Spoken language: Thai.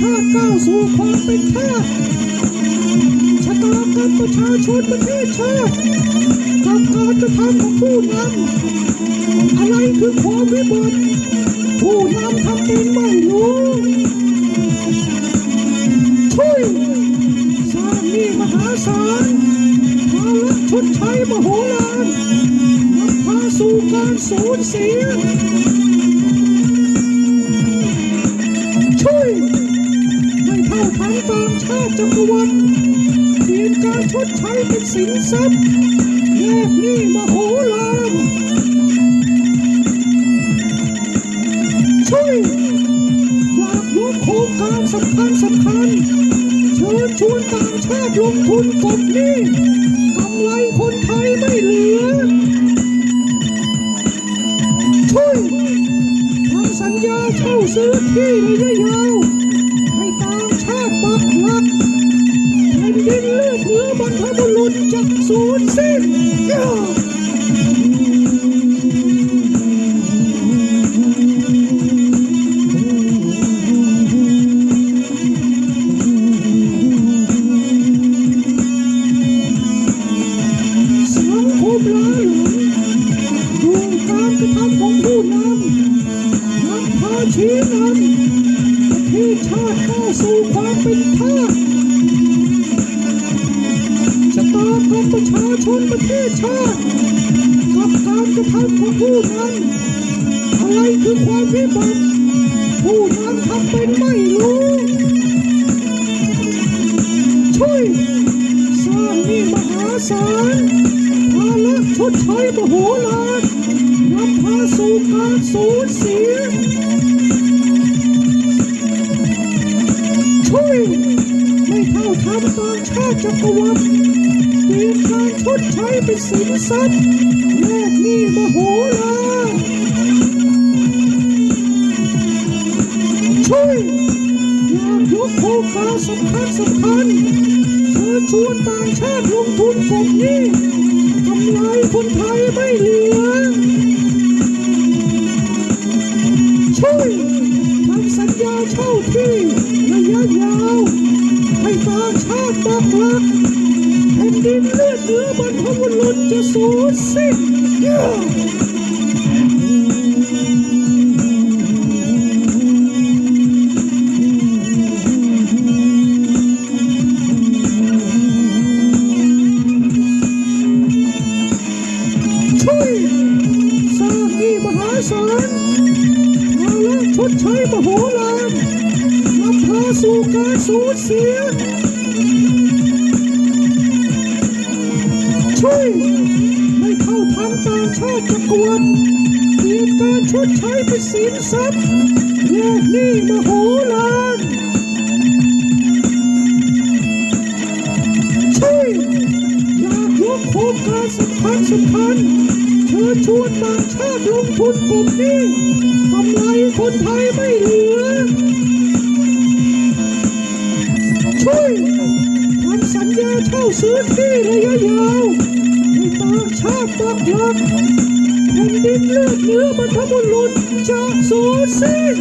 ชาติก้าวสู่ความเป็นชาติชะตากรรมประชาชนประเทศชาติกับการกระทำของผู้นำอะไรคือความวิบัติผู้นำทำเป็นไม่รู้ช่วยสร้างนี่มหาศาลภาระชดใช้มโหฬารนำพาสู่การสูญเสีย ต่าจักรวรรดิเปลี่ยนการชดใช้เป็นสินทรัพย์แลกหนี้มโหฬารช่วยอยากยกโครงการสำคัญสำคัญเชิญชวนต่างชาติลงทุนกบหนี้กำไรคนไทยไม่เหลือ สู่ความเป็นทาสชะตากรรมประชาชนประเทศชาติกับการกระทำของผู้นำอะไรคือความวิบัติผู้นำทำเป็นไม่รู้ ช่วยสร้างนี้มหาศาลภาระชดใช้มโหฬารนำพาสู่การสูญ ท่าทันต่างชาติจักรวรรดิเปลี่ยนการชดใช้เป็นสินทรัพย์แลกหนี้มโหฬารช่วยอยากยกโครงการสำคัญสำคัญเชิญชวนต่างชาติลงทุนกบหนี้กำไรคนไทยไม่เหลือช่วยทำสัญญาเช่าที่ รักหลักแผ่นดินเลือดเนื้อบรรพบุรุษจะสูญสิ้นช่วยสร้างหนี้มหาศาลภาระชดใช้มโหฬารนำพาสู่การสูญเสีย ใช้เป็นสินทรัพย์แลกหนี้มโหฬารช่วยอยากยกโครงการสำคัญสำคัญเชิญชวนต่างชาติลงทุนกลุ่มนี้กำไรคนไทยไม่เหลือช่วยทำสัญญาเช่าซื้อที่ระยะยาวให้ต่างชาติปักหลัก แผ่นดินเลือดเนื้อบรรพบุรุษจะสูญสิ้น